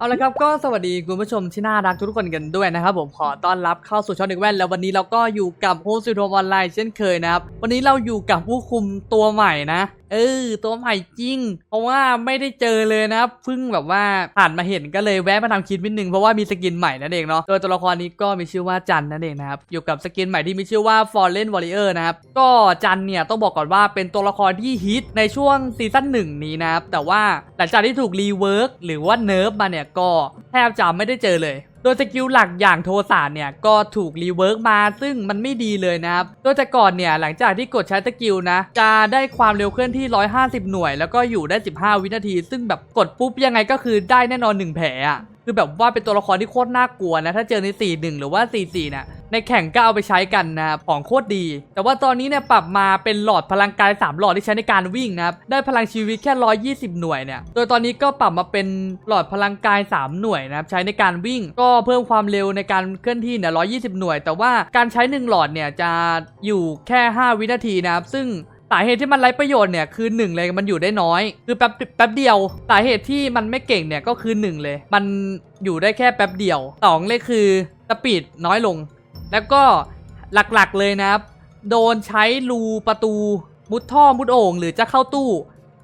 เอาละครับก็สวัสดีคุณผู้ชมที่น่ารักทุกคนกันด้วยนะครับผมขอต้อนรับเข้าสู่ช่องเด็กแว่นแล้ววันนี้เราก็อยู่กับโฮสต์โทมออนไลน์เช่นเคยนะครับวันนี้เราอยู่กับผู้คุมตัวใหม่นะ เออ ตัวใหม่จริง เพราะว่าไม่ได้เจอเลยนะครับเพิ่งแบบว่าผ่านมาเห็นก็เลยแวะมาทำคลิปนิดนึงเพราะว่ามีสกินใหม่นั่นเองเนาะโดยตัวละครนี้ก็มีชื่อว่าจันนั่นเองนะครับอยู่กับสกินใหม่ที่มีชื่อว่า Fallen Warrior นะครับก็จันเนี่ยต้องบอกก่อนว่าเป็นตัวละครที่ฮิตในช่วงซีซั่นหนึ่งนี้นะครับแต่ว่าหลังจากที่ถูกรีเวิร์กหรือว่าเนิร์ฟมาเนี่ยก็แทบจะไม่ได้เจอเลย โดยสกิลหลักอย่างโทสานเนี่ยก็ถูกรีเวิร์กมาซึ่งมันไม่ดีเลยนะครับ โดยแต่ก่อนเนี่ยหลังจากที่กดใช้สกิลนะ จะได้ความเร็วเคลื่อนที่ 150 หน่วย แล้วก็อยู่ได้ 15 วินาที ซึ่งแบบกดปุ๊บยังไงก็คือได้แน่นอน 1 แผลอะคือแบบว่าเป็นตัวละครที่โคตรน่ากลัวนะถ้าเจอใน 4-1 หรือว่า 4-4น่ะ ในแข่งก็เอาไปใช้กันนะครับของโคตรดี แต่ว่าตอนนี้เนี่ยปรับมาเป็นหลอดพลังกาย 3 หลอดที่ใช้ในการวิ่งนะครับได้พลังชีวิตแค่ 120 หน่วยเนี่ยโดยตอนนี้ก็ปรับมาเป็นหลอดพลังกาย 3 หน่วยนะครับใช้ในการวิ่งก็เพิ่มความเร็วในการเคลื่อนที่เนี่ย120 หน่วย แต่ว่าการใช้ 1 หลอดเนี่ยจะอยู่แค่ 5 วินาทีนะครับซึ่งสาเหตุที่มันไร้ประโยชน์เนี่ยคือ1เลยมันอยู่ได้น้อย คือแป๊บแป๊บเดียวสาเหตุที่มันไม่เก่งเนี่ยก็คือ 1 เลย มันอยู่ได้แค่แป๊บเดียว2เลยคือสปีดน้อยลง แล้วก็หลักๆเลยนะครับ โดนใช้รูประตูมุดท่อมุดโอ่งหรือจะเข้าตู้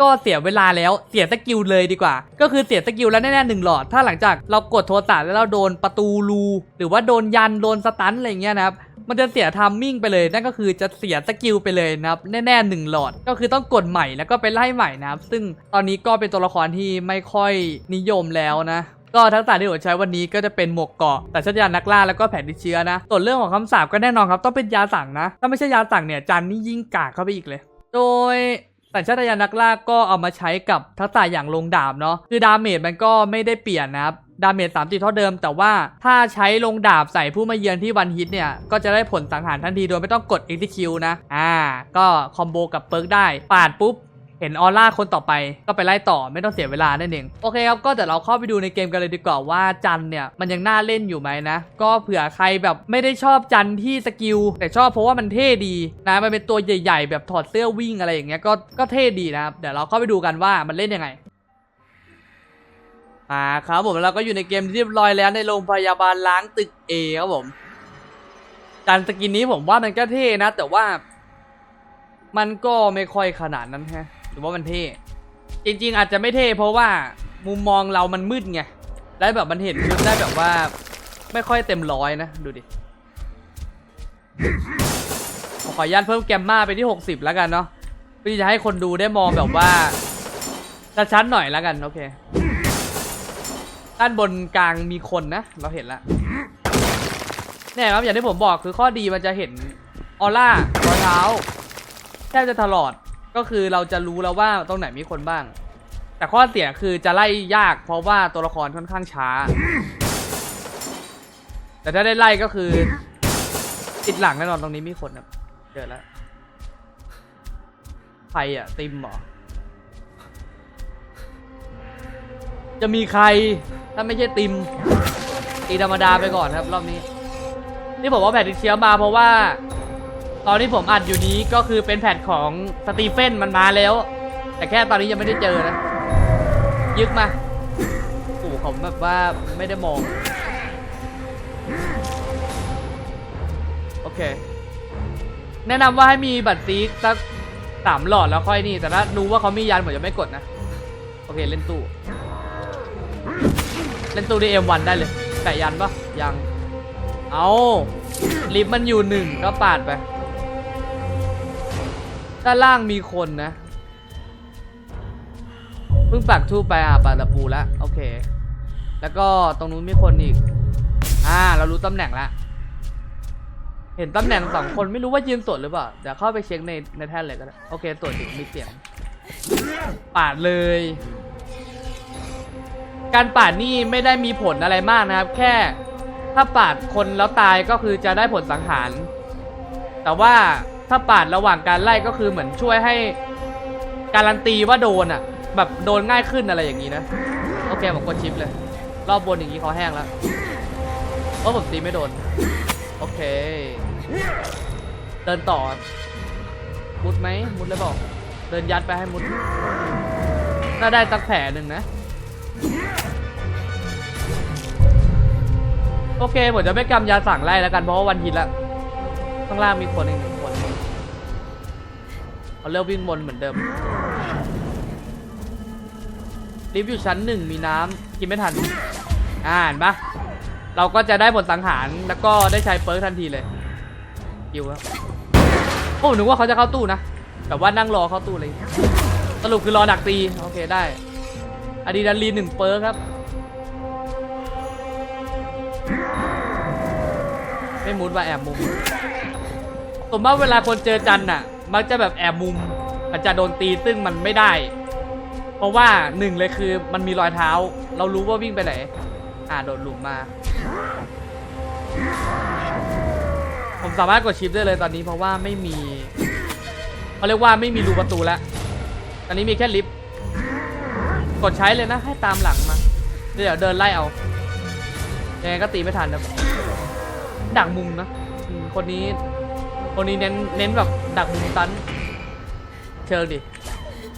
ก็เสียเวลาแล้วเสียสกิลเลยดีกว่า ก็คือเสียสกิลแล้วแน่ๆหนึ่งหลอด ถ้าหลังจากเรากดโทรศัพท์แล้วเราโดนประตูรู หรือว่าโดนยันโดนสตันอะไรเงี้ยนะครับมันจะเสียทัมมิ่งไปเลยนั่นก็คือจะเสียสกิลไปเลยนะครับแน่ๆหนึ่งหลอดก็คือต้องกดใหม่แล้วก็ไปไล่ใหม่นะครับ ซึ่งตอนนี้ก็เป็นตัวละครที่ไม่ค่อยนิยมแล้วนะ ก็ทักษะที่ผมใช้วันนี้ก็จะเป็นหมวกเกาะแต่ชัดยานักล่าแล้วก็แผนติดเชื้อนะส่วนเรื่องของคำสาปก็แน่นอนครับต้องเป็นยาสั่งนะ ถ้าไม่ใช่ยาสั่งเนี่ยจันนี่ยิ่งกากเข้าไปอีกเลย โดยสัญชาตญาณนักล่าก็เอามาใช้กับทักษะอย่างลงดาบเนาะคือดาเมจมันก็ไม่ได้เปลี่ยนนะครับดาเมจสามติเท่าเดิม แต่ว่าถ้าใช้ลงดาบใส่ผู้มาเยือนที่วันฮิตเนี่ย ก็จะได้ผลสังหารทันทีโดยไม่ต้องกด execute นะ อ่า ก็คอมโบกับเปิร์กได้ ปาดปุ๊บ ห็นออร่าคนต่อไปก็ไปไล่ต่อไม่ต้องเสียเวลานั่นเองโอเคครับก็เดี๋ยวเราเข้าไปดูในเกมกันเลยดีกว่าว่าจันเนี่ยมันยังน่าเล่นอยู่ไหมนะ ก็เผื่อใครแบบไม่ได้ชอบจันที่สกิลแต่ชอบเพราะว่ามันเท่ดีนะมันเป็นตัวใหญ่ ๆ แบบถอดเสื้อวิ่งอะไรอย่างเงี้ยก็ก็เท่ดีนะครับเดี๋ยวเราเข้าไปดูกันว่ามันเล่นยังไงอ่าครับผมเราก็อยู่ในเกมเรียบร้อยแล้วในโรงพยาบาลล้างตึก A ครับผมจันสกินนี้ผมว่ามันก็เท่นะ แต่ว่ามันก็ไม่ค่อยขนาดนั้นฮะ หรือว่ามันเท่จริง ๆ อาจจะไม่เท่เพราะว่ามุมมองเรามันมืดไงแล้แบบมันเห็นชุดได้แบบว่า ไม่ค่อยเต็มร้อยนะ ดูดิขออนุญาตเพิ่มแกมมาไปที่ 60 แล้วกันเนาะเพื่อที่จะให้คนดูได้มองแบบว่าชัดๆหน่อยแล้วกัน โอเค ด้านบนกลางมีคนนะ เราเห็นแล้วเนี่ยครับอย่างที่ผมบอกคือข้อดีมันจะเห็นออร่ารอยเท้าแทบจะตลอด ก็คือเราจะรู้แล้วว่าตรงไหนมีคนบ้าง แต่ข้อเสียคือจะไล่ยาก เพราะว่าตัวละครค่อนข้างช้า แต่ถ้าได้ไล่ก็คือติดหลังแน่นอนตรงนี้มีคนครับเจอแล้วใครอะติมหรอ จะมีใครถ้าไม่ใช่ติม ตีธรรมดาไปก่อนครับ รอบนี้ที่ผมว่าแพทติเชียมาเพราะว่า ตอนที่ผมอัดอยู่นี้ก็คือเป็นแพทของสตีเฟนมันมาแล้ว แต่แค่ตอนนี้ยังไม่ได้เจอนะยึกมาโอ้โหผมแบบว่าไม่ได้มอง โอเค แนะนำว่าให้มีบัตรซีกสักสามหลอดแล้วค่อยนี่แต่ถ้ารู้ว่าเขามียันผมจะไม่กดนะ โอเคเล่นตู้ เล่นตู้ดีเอ็มวันได้เลย แต่ยันปะยัง เอาลิฟต์มันอยู่หนึ่งก็ปาดไป ด้านล่างมีคนนะ เพิ่งปักทูบไปอะปาตะปูแล้วโอเค แล้วก็ตรงนู้นมีคนอีก อ่า เรารู้ตำแหน่งแล้วเห็นตำแหน่งสองคนไม่รู้ว่ายืนตรวจหรือเปล่าเดี๋ยวเข้าไปเช็คในในแท่นเลยก็ได้โอเคตรวจถึงมีเสียงปาดเลย การปาดนี่ไม่ได้มีผลอะไรมากนะครับ แค่ถ้าปาดคนแล้วตายก็คือจะได้ผลสังหาร แต่ว่า ถ้าปาดระหว่างการไล่ก็คือเหมือนช่วยให้ การันตีว่าโดนอะ แบบโดนง่ายขึ้นอะไรอย่างนี้นะ โอเคผมกดชิปเลย รอบบนอย่างนี้เขาแห้งแล้วเพราะผมตีไม่โดน โอเค เดินต่อ มุดไหมมุดเลยบอกเดินยัดไปให้มุดน่าได้สักแผลหนึ่งนะโอเคผมจะไม่กำยาสั่งไล่แล้วกันเพราะว่าวันฮิตแล้วข้างล่างมีคนอีกหนึ่ง เขาเลือกวิ่งบนเหมือนเดิมลิฟต์อยู่ชั้นหนึ่งมีน้ำกินไม่ทันอ่านปะเราก็จะได้ผลสังหารแล้วก็ได้ใช้เปิร์กทันทีเลยยิวครับโอ้ผมนึกว่าเขาจะเข้าตู้นะแบบว่านั่งรอเข้าตู้เลย สรุปคือรอดักตีโอเคได้อะดรีนาลีนหนึ่งเปิร์กครับ ไม่มุดว่าแอบมุมผมว่าเวลาคนเจอจันน่ะ มักจะแบบแอบมุมมันจะโดนตีซึ่งมันไม่ได้ เพราะว่าหนึ่งเลยคือมันมีรอยเท้า เรารู้ว่าวิ่งไปไหน อ่าโดดหลุมมา ผมสามารถกดชิปได้เลยตอนนี้เพราะว่าไม่มีเขาเรียกว่าไม่มีรูประตูแล้วตอนนี้มีแค่ลิฟต์กดใช้เลยนะให้ตามหลังมาเดี๋ยวเดินไล่เอายังไงก็ตีไม่ทันนะดักมุมนะคนนี้ คนนี้เน้นเน้นแบบดักมุมตัน เชิงดิ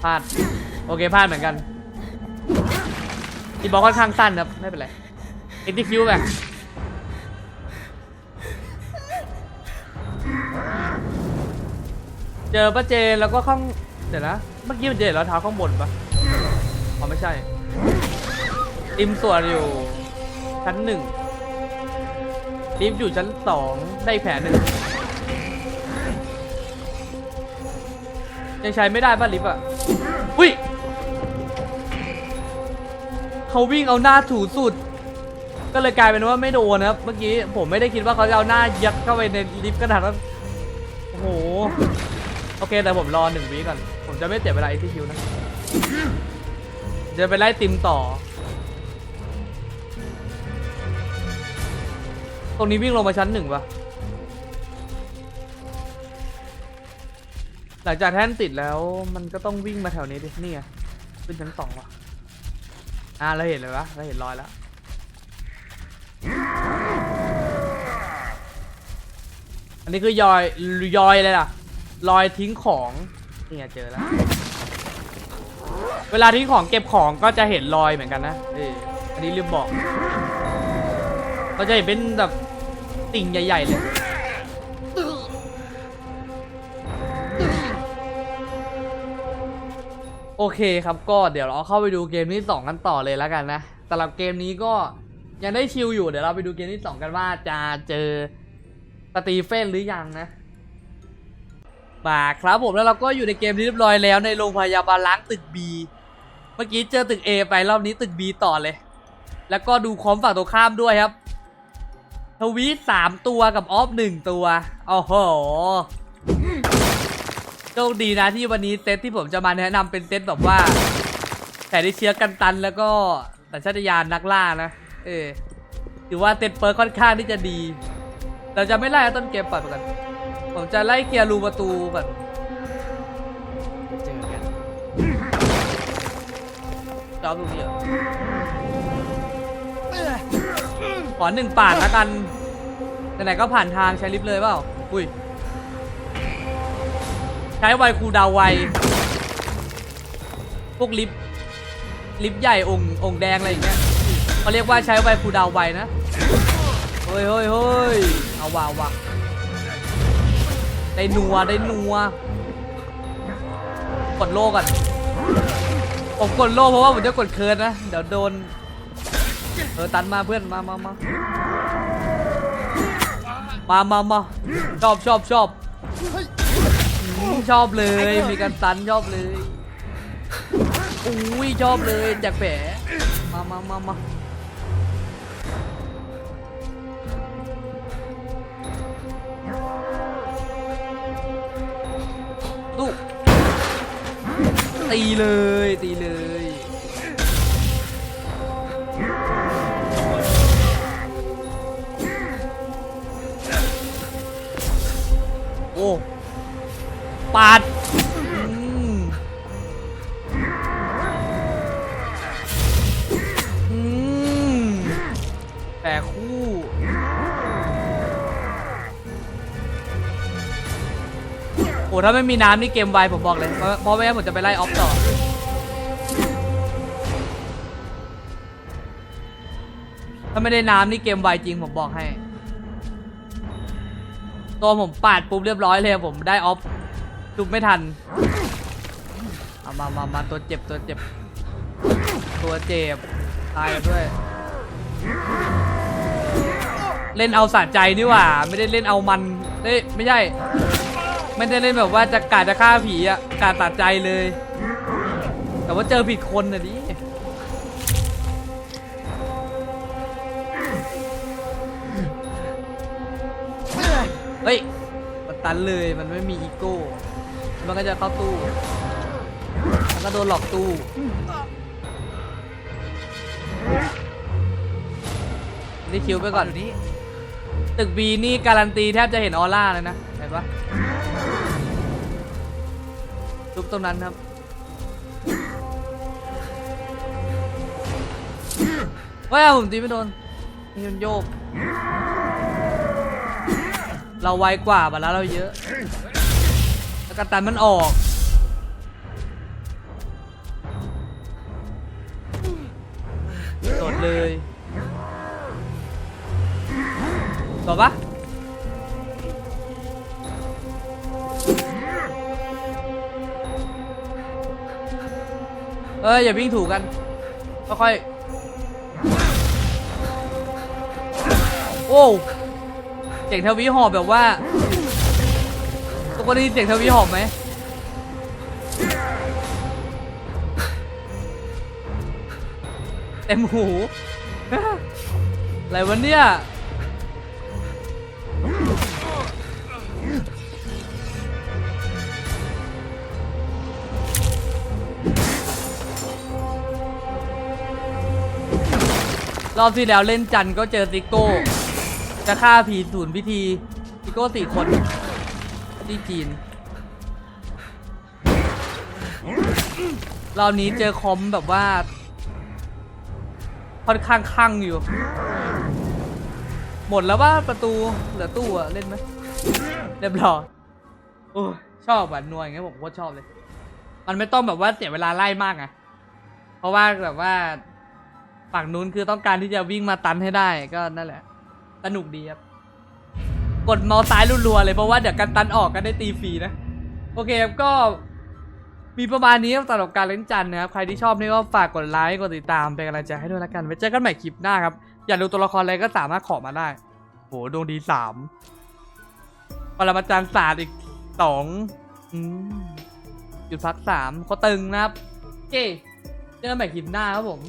พลาด โอเคพลาดเหมือนกันอีบอลค่อนข้างสั้นครับ ไม่เป็นไรเอ็กซ์คิวไปเจอป้าเจนแล้วก็ข้างเดี๋ยวนะ เมื่อกี้มันเจนแล้วเท้าข้างบนปะอ๋อไม่ใช่ ติมส่วนอยู่ชั้นหนึ่งลิฟต์อยู่ชั้นสองได้แผลหนึ่ง ยังใช้ไม่ได้ป่ะลิฟต์อะ อุ้ยเขาวิ่งเอาหน้าถูสุด ก็เลยกลายเป็นว่าไม่โดนนะครับ เมื่อกี้ผมไม่ได้คิดว่าเขาจะเอาหน้ายัดเข้าไปในลิฟต์ขนาดนั้นโอ้โห โอเคแต่ผมรอหนึ่งวิก่อน ผมจะไม่เสียเวลาไอที่คิวนะ จะไปไล่ติมต่อ ตรงนี้วิ่งลงมาชั้นหนึ่งปะ หลังจากแท่นติดแล้วมันก็ต้องวิ่งมาแถวนี้ดินี่ไงขึ้นชั้นสองว่ะอ่าเราเห็นเลยวะเราเห็นรอยแล้วอันนี้คือยอยยอยเลยล่ะรอยทิ้งของนี่ไงเจอแล้ว เวลาทิ้งของเก็บของก็จะเห็นรอยเหมือนกันนะเอออันนี้ลืมบอก ก็จะเห็นเป็นแบบติ่งใหญ่ ๆ เลย เคครับก็เดี๋ยวเราเข้าไปดูเกมที่2กันต่อเลยแล้วกันนะสำหรับเกมนี้ก็ยังได้ชิลอยู่เดี๋ยวเราไปดูเกมที่ 2 กันว่าจะเจอสตีเฟนหรือยังนะมาครับผมแล้วเราก็อยู่ในเกมที่เรียบร้อยแล้วในโรงพยาบาลล้างตึก B เมื่อกี้เจอตึก A ไปรอบนี้ตึก B ต่อเลย แล้วก็ดูคอมฝั่งตรงข้ามด้วยครับทวีตสามตัวกับออฟหนึ่งตัวโอ้โห โชคดีนะที่วันนี้เซตที่ผมจะมาแนะนำเป็นเซตแบบว่า แต่ได้เชื้อกันตันแล้วก็สัญชาตญาณนักล่านะเออถือว่าเซตเปิร์ค่อนข้างที่จะดี เราจะไม่ไล่ต้นเกมปัดกัน ผมจะไล่เคลียร์รูประตูก่อนเจอกันจอบตรงนี้เหรอขอหนึ่งปาดแล้วกันไหนๆก็ผ่านทางใช้ลิฟต์เลยเปล่าอุ้ยใช้ไวคูดาวไว พวกลิฟต์ลิฟต์ใหญ่องค์องค์แดงอะไรอย่างเงี้ยเขาเรียกว่าใช้ไวคูดาวไวนะเฮ้ยเฮ้ยเฮ้ยเอาว่ะเอาว่ะได้นัวได้นัวกดโลก่อนผมกดโลเพราะว่าผมจะกดเคิร์นนะ เดี๋ยวโดน เออตันมาเพื่อนมามามามามามาชอบชอบชอบ ชอบเลย มีการตันชอบเลยอุ้ยชอบเลยจากแผลมามามามาตู้ตีเลยตีเลย ปาดแต่คู่โอ้ถ้าไม่มีน้ำนี่เกมไวผมบอกเลย เพราะเพราะไม่งั้นผมจะไปไล่ออฟต่ออถ้าไม่ได้น้ำนี่เกมไวจริงผมบอกให้ ตัวผมปาดปุ๊บเรียบร้อยเลยผมได้ออฟ จุบไม่ทันเอามามามาตัวเจ็บตัวเจ็บ ตัวเจ็บ ตายด้วย เล่นเอาสะใจนี่หว่า ไม่ได้เล่นเอามันเอ้ยไม่ใช่ ไม่ได้เล่นแบบว่าจะกาจะฆ่าผีอะกาตัดใจเลย แต่ว่าเจอผิดคนน่ะดิเฮ้ยมันตันเลยมันไม่มีอีโก้ มันก็จะเข้าตู้มันก็โดนหลอกตู้นี่คิวไปก่อนนี้ ตึกบีนี่การันตีแทบจะเห็นออร่าเลยนะ เห็นปะทุบตรงนั้นครับว้าวผมตีไม่โดนนี่มันโยก เราไวกว่ามาแล้วเราเยอะ กัตันมันออกโดเลยต่อปะเอ้ยอย่าวิ่งถูกกัน ค่อยๆ โอ้เสียงทวีหอบแบบว่า คนได้ยินเสียงทวีหอบไหมเต็มหูอะไรวะเนี่ยรอบที่แล้วเล่นจันก็เจอซิโก้ จะฆ่าผีศูนย์พิธีซิโก้สี่คน ที่จีน รอบนี้เจอคอมแบบว่า ค่อนข้างข้างอยู่ หมดแล้วว่าประตูเหลือตู้อะเล่นไหมเรียบร้อยโอ้ชอบอะนวลอย่างเงี้ยผมโคตรชอบเลย มันไม่ต้องแบบว่าเสียเวลาไล่มากไงเพราะว่าแบบว่าฝั่งนู้นคือต้องการที่จะวิ่งมาตันให้ได้ก็นั่นแหละ สนุกดีครับ กดเมาส์ซ้ายรัวๆเลยเพราะว่าเดี๋ยวกันตันออกก็ได้ตีฟรีนะ โอเคครับก็มีประมาณนี้ครับสำหรับการเล่นจันทร์นะครับ ใครที่ชอบนี่ก็ฝากกดไลค์กดติดตามเป็นกำลังใจให้ด้วยละกันไว้เจอกันใหม่คลิปหน้าครับ อยากดูตัวละครอะไรก็สามารถขอมาได้โหดวงดีสามปรมาจารย์ศาสตร์อีกสองอืมหยุดพักสามเขาตึงนะครับ โอเค เจอกันใหม่คลิปหน้าครับผม